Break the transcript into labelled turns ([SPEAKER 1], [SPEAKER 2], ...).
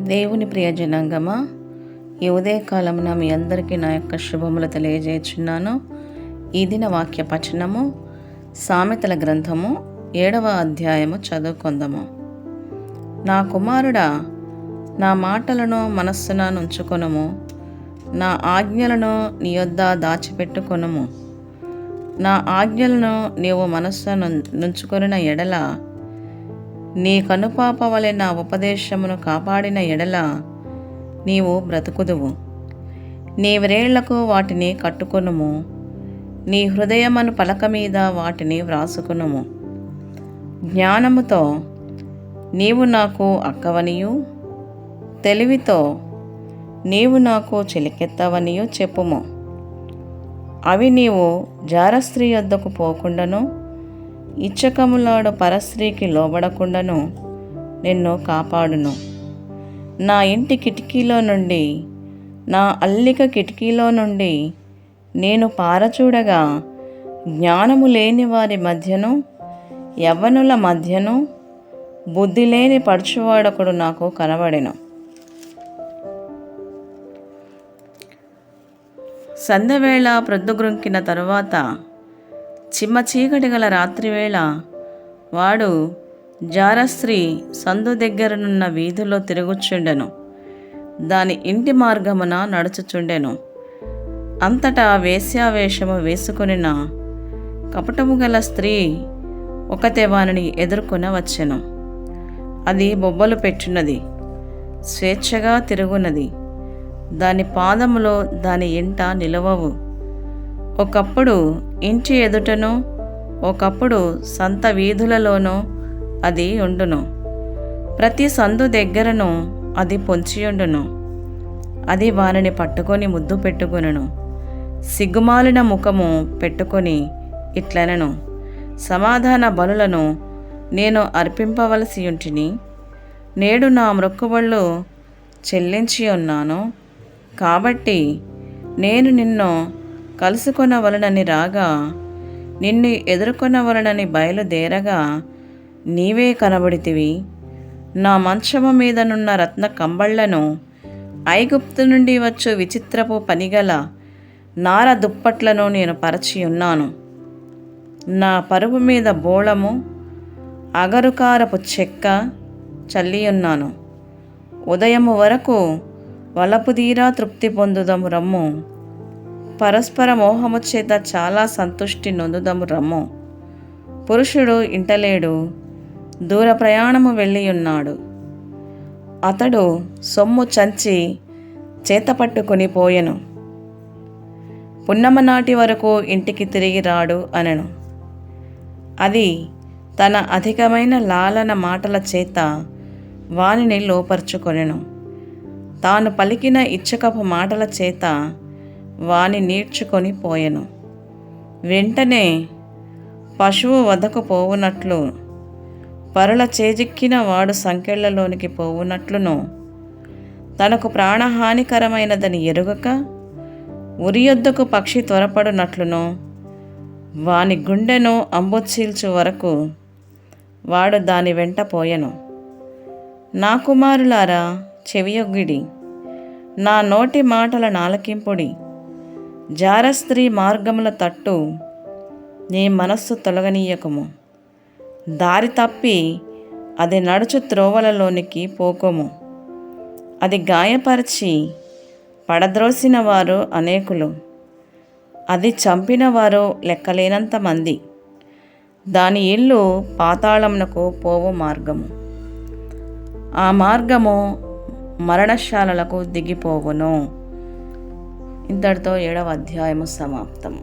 [SPEAKER 1] దేవుని ప్రియ జనాంగమా ఈ ఉదయకాలమున మీ అందరికీ నా యొక్క శుభములు తెలియజేస్తున్నాను ఈ దిన వాక్య పచనము సామెతల గ్రంథము ఏడవ అధ్యాయము చదువుకుందాము. నా కుమారుడా నా మాటలను మనస్సున నుంచుకొనుము. నా ఆజ్ఞలను నీ యొద్ద దాచిపెట్టుకొనుము. నా ఆజ్ఞలను నీవు మనస్సు నుంచుకొనిన ఎడల నీ కనుపాప వలె నా ఉపదేశమును కాపాడిన ఎడల నీవు బ్రతుకుదువు. నీ వ్రేళ్ళకు వాటిని కట్టుకొనుము. నీ హృదయమను పలక మీద వాటిని వ్రాసుకునుము. జ్ఞానముతో నీవు నాకు అక్కవనియు. తెలివితో నీవు నాకు చెలికెత్తవనియు చెప్పుము. అవి నీవు జారస్త్రీ వద్దకు పోకుండాను ఇచ్చకములాడు పరస్త్రీకి లోబడకుండాను నిన్ను కాపాడును. నా ఇంటి కిటికీలో నుండి నా అల్లిక కిటికీలో నుండి నేను పారచూడగా జ్ఞానము లేని వారి మధ్యను యవ్వనుల మధ్యను బుద్ధి లేని పడుచువాడొకడు నాకు కనబడెను. సంధ్యవేళ ప్రొద్దుగ్రుంకిన తరువాత చిమ్మ చీకటి గల రాత్రివేళ వాడు జారస్త్రీ సందు దగ్గరనున్న వీధిలో తిరుగుచుండెను దాని ఇంటి మార్గమున నడుచుచుండెను. అంతటా వేశ్యావేషము వేసుకొనిన కపటము గల స్త్రీ ఒకతే వానిని ఎదుర్కొన వచ్చెను. అది బొబ్బలు పెట్టున్నది స్వేచ్ఛగా తిరుగున్నది. దాని పాదములో దాని ఇంట నిలవవు. ఒకప్పుడు ఇంటి ఎదుటను ఒకప్పుడు సంత వీధులలోనూ అది ఉండును. ప్రతి సందు దగ్గరను అది పొంచియుండును. అది వారిని పట్టుకొని ముద్దు పెట్టుకొనును. సిగ్గుమాలిన ముఖము పెట్టుకొని ఇట్లనను. సమాధాన బలులను నేను అర్పింపవలసి ఉంటిని నేడు నా మృక్కుబళ్ళు చెల్లించి ఉన్నాను కాబట్టి నేను నిన్ను కలుసుకొనవలనని రాగా నిన్ను ఎదుర్కొనవలనని బయలుదేరగా నీవే కనబడితివి. నా మంచము మీదనున్న రత్న కంబళ్ళను ఐగుప్తు నుండి వచ్చు విచిత్రపు పనిగల నార దుప్పట్లను నేను పరచి ఉన్నాను నా పరుపు మీద బోళము అగరుకారపు చెక్క చల్లియున్నాను. ఉదయము వరకు వలపుదీరా తృప్తి పొందుదము రమ్ము. పరస్పర మోహము చేత చాలా సంతుష్టి నొందుదము రమ్ము. పురుషుడు ఇంటలేడు దూర ప్రయాణము వెళ్ళి ఉన్నాడు అతడు సొమ్ము చంచి చేతపట్టుకొని పోయెను. పున్నమ నాటి వరకు ఇంటికి తిరిగి రాడు అనను. అది తన అధికమైన లాలన మాటల చేత వానిని లోపరుచుకొనెను. తాను పలికిన ఇచ్చకపు మాటల చేత వాని నీడ్చుకొని పోయెను. వెంటనే పశువు వదకు పోవునట్లు పరుల చేజిక్కిన వాడు సంకెళ్ళలోనికి పోవునట్లును. తనకు ప్రాణహానికరమైనదని ఎరుగక ఉరియొద్దకు పక్షి త్వరపడునట్లును. వాని గుండెను అంబుచీల్చు వరకు వాడు దాని వెంట పోయెను. నా కుమారులారా చెవియొగ్గిడి. నా నోటి మాటల నాలకింపుడి. జారస్త్రీ మార్గముల తట్టు నీ మనస్సు తొలగనీయకము. దారి తప్పి అది నడుచు త్రోవలలోనికి పోకోము. అది గాయపరిచి పడద్రోసిన వారు అనేకులు. అది చంపిన వారు లెక్కలేనంత మంది. దాని ఇల్లు పాతాళమునకు పోవు మార్గము. ఆ మార్గము మరణశాలలకు దిగిపోవును. ఇంతటితో ఏడవ అధ్యాయము సమాప్తం